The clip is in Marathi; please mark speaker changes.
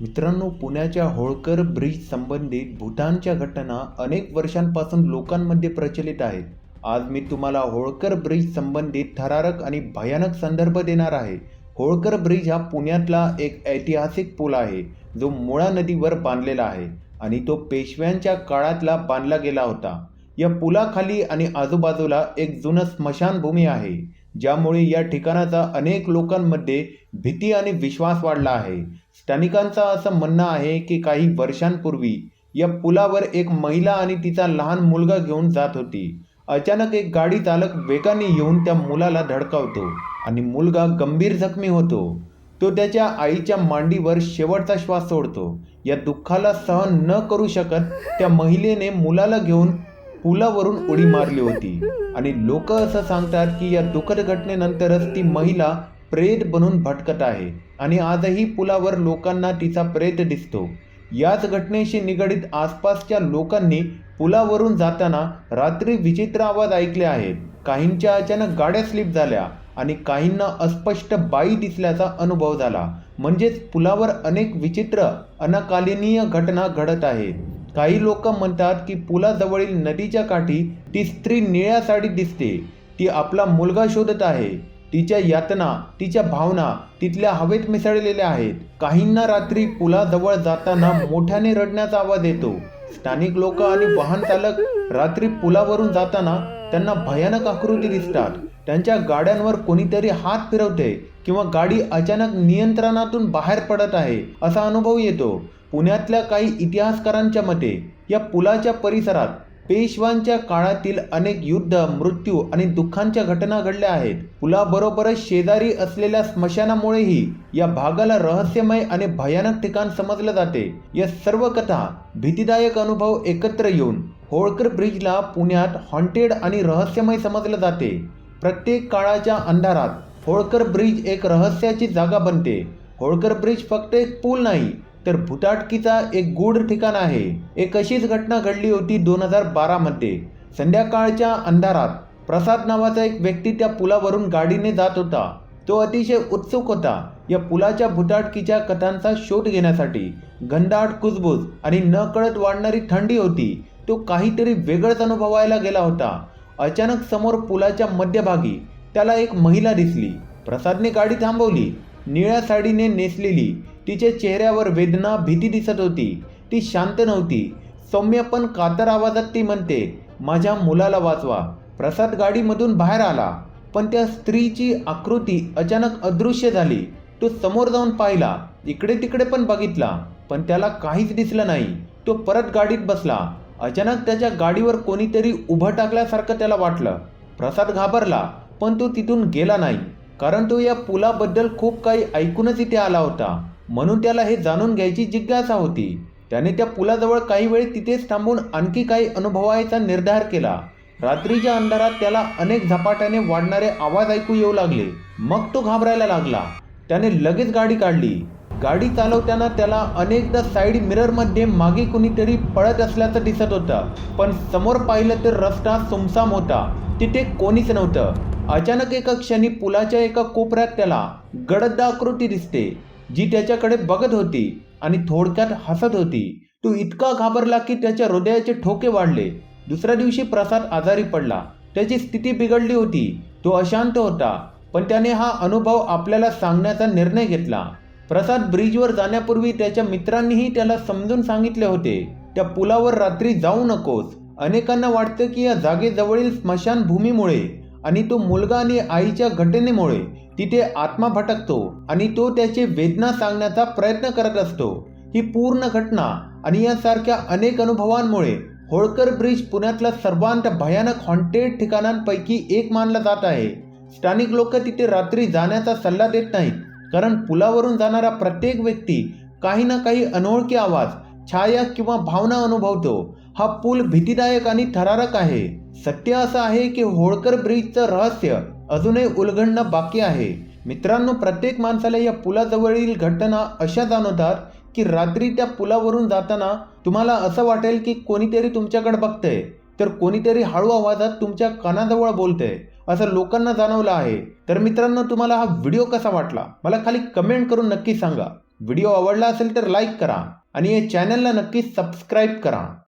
Speaker 1: मित्रांनो पुण्याच्या होळकर ब्रिज संबंधित भूतानच्या घटना अनेक वर्षांपासून लोकांमध्ये प्रचलित आहेत. आज मी तुम्हाला होळकर ब्रिज संबंधित थरारक आणि भयानक संदर्भ देणार आहे. होळकर ब्रिज हा पुण्यातला एक ऐतिहासिक पूल आहे जो मुळा नदीवर बांधलेला आहे आणि तो पेशव्यांच्या काळातला बांधला गेला होता. या पुलाखाली आणि आजूबाजूला एक जुनं स्मशानभूमी आहे. ज्यामुळे या ठिकाणाचा अनेक लोकांमध्ये भीती आणि विश्वास वाढला आहे. स्थानिकांचं असं म्हणणं आहे की काही वर्षांपूर्वी या पुलावर एक महिला आणि तिचा लहान मुलगा घेऊन जात होती. अचानक एक गाडी चालक वेगाने येऊन त्या मुलाला धडकावतो आणि मुलगा गंभीर जखमी होतो. तो त्याच्या आईच्या मांडीवर शेवटचा श्वास सोडतो. या दुःखाला सहन न करू शकत त्या महिलेने मुलाला घेऊन पुलावरून उडी मारली होती. आणि लोक असं सांगतात की या दुःखद घटनेनंतरच ती महिला प्रेत बनून भटकत आहे. आणि आजही पुलावर लोकांना तिचा प्रेत दिसतो. याच घटनेशी निगडीत आसपासच्या लोकांनी पुलावरून जाताना रात्री विचित्र आवाज ऐकले आहेत. काहींच्या अचानक गाड्या स्लिप झाल्या आणि काहींना अस्पष्ट बाई दिसल्याचा अनुभव झाला. म्हणजेच पुलावर अनेक विचित्र अनकालीनीय घटना घडत आहेत. काही लोक म्हणतात की पुलाजवळील नदीच्या काठी ती स्त्री निळ्या साडीत दिसते. ती आपला मुलगा शोधत आहे. तिच्या यातना तिच्या भावना तिथल्या हवेत मिसळलेल्या आहेत. काहींना रात्री पुलाजवळ जाताना मोठ्याने रडण्याचा आवाज येतो. स्थानिक लोक आणि वाहन चालक रात्री पुलावरून जाताना त्यांना भयानक आकृती दिसतात. त्यांच्या गाड्यांवर कोणीतरी हात फिरवते किंवा गाडी अचानक नियंत्रणातून बाहेर पडत आहे असा अनुभव येतो. पुण्यातल्या काही इतिहासकारांच्या मते या पुलाच्या परिसरात पेशवांच्या काळातील अनेक युद्ध मृत्यू आणि दुःखांच्या घटना घडल्या आहेत. पुलाबरोबरच शेजारी असलेल्या स्मशानामुळेही या भागाला रहस्यमय आणि भयानक ठिकाण समजलं जाते. या सर्व कथा भीतीदायक अनुभव एकत्र येऊन होळकर ब्रिजला पुण्यात हॉन्टेड आणि रहस्यमय समजलं जाते. प्रत्येक काळाच्या अंधारात होळकर ब्रिज एक रहस्याची जागा बनते. होळकर ब्रिज फक्त एक पूल नाही तर भुताटकीचा एक गूढ ठिकाण आहे. एक अशीच घटना घडली होती दोन हजार बारामध्ये संध्याकाळच्या अंधारात प्रसाद नावाचा एक व्यक्ती त्या पुलावरून गाडीने जात होता. तो अतिशय उत्सुक होता. या पुलाच्या भुताटकीच्या कथांचा शोध घेण्यासाठी घनदाट कुजबूज आणि नकळत वाढणारी थंडी होती. तो काहीतरी वेगळंच अनुभवायला गेला होता. अचानक समोर पुलाच्या मध्यभागी त्याला एक महिला दिसली. प्रसादने गाडी थांबवली. निळ्या साडीने नेसलेली. तिच्या चेहऱ्यावर वेदना भीती दिसत होती. ती शांत नव्हती. सौम्य पण कातर आवाजात ती म्हणते माझ्या मुलाला वाचवा. प्रसाद गाडीमधून बाहेर आला. पण त्या स्त्रीची आकृती अचानक अदृश्य झाली. तो समोर जाऊन पाहिला. इकडे तिकडे पण बघितला. पण त्याला काहीच दिसलं नाही. तो परत गाडीत बसला. अचानक त्याच्या गाडीवर कोणीतरी उभं टाकल्यासारखं त्याला वाटलं. प्रसाद घाबरला पण तो तिथून गेला नाही. कारण तो या पुलाबद्दल खूप काही ऐकूनच इथे आला होता. म्हणून त्याला हे जाणून घ्यायची जिज्ञासा होती. त्याने त्या पुलाजवळ काही वेळ तिथेच थांबून आणखी काही अनुभवायचा निर्धार केला. रात्रीच्या अंधारात त्याला अनेक झपाट्याने वाढणारे आवाज ऐकू येऊ लागले. मग तो घाबरायला लागला. त्याने लगेच गाडी काढली. गाडी चालवताना त्याला अनेकदा साईड मिररमध्ये मागे कुणीतरी पळत असल्याचं दिसत होतं. पण समोर पाहिलं तर रस्ता सुमसाम होता. तिथे कोणीच नव्हतं. अचानक एका क्षणी पुलाच्या एका कोपऱ्यात त्याला गडद आकृती दिसते. जी त्याच्याकडे बघत होती आणि थोडक्यात हसत होती. तो इतका घाबरला की त्याच्या हृदयाचे ठोके वाढले. दुसऱ्या दिवशी प्रसाद आजारी पडला. त्याची स्थिती बिघडली होती. तो अशांत होता. पण त्याने हा अनुभव आपल्याला सांगण्याचा निर्णय घेतला. प्रसाद ब्रिजवर जाण्यापूर्वी त्याच्या मित्रांनीही त्याला समजून सांगितले होते. त्या पुलावर रात्री जाऊ नकोस. अनेकांना वाटतं की या जागेजवळील स्मशानभूमीमुळे आणि तो मुलगा आणि आईच्या घटनेमुळे तिथे आत्मा भटकतो आणि तो त्याचे वेदना सांगण्याचा प्रयत्न करत असतो. ही पूर्ण घटना आणि यासारख्या अनेक अनुभवांमुळे होळकर ब्रिज पुण्यातला सर्वांत भयानक हॉन्टेड ठिकाणांपैकी एक मानला जात आहे. स्थानिक लोक तिथे रात्री जाण्याचा सल्ला देत नाहीत कारण पुलावरून जाणारा प्रत्येक व्यक्ती काही ना काही अनोळखी आवाज छाया किंवा भावना अनुभवतो. हा पूल भीतीदायक आणि थरारक आहे. सत्य असं आहे की होळकर ब्रिजचं रहस्य अजूनही उलगडणं बाकी आहे. मित्रांनो प्रत्येक माणसाला या पुलाजवळील घटना अशा जाणवतात की रात्री त्या पुलावरून जाताना तुम्हाला असं वाटेल की कोणीतरी तुमच्याकडे बघतंय. तर कोणीतरी हळू आवाजात तुमच्या कानाजवळ बोलतंय असं लोकांना जाणवलं आहे. तर मित्रांनो तुम्हाला हा व्हिडिओ कसा वाटला? मला खाली कमेंट करून नक्की सांगा. व्हिडिओ आवडला असेल तर लाईक करा आणि या चॅनलला नक्की सबस्क्राईब करा.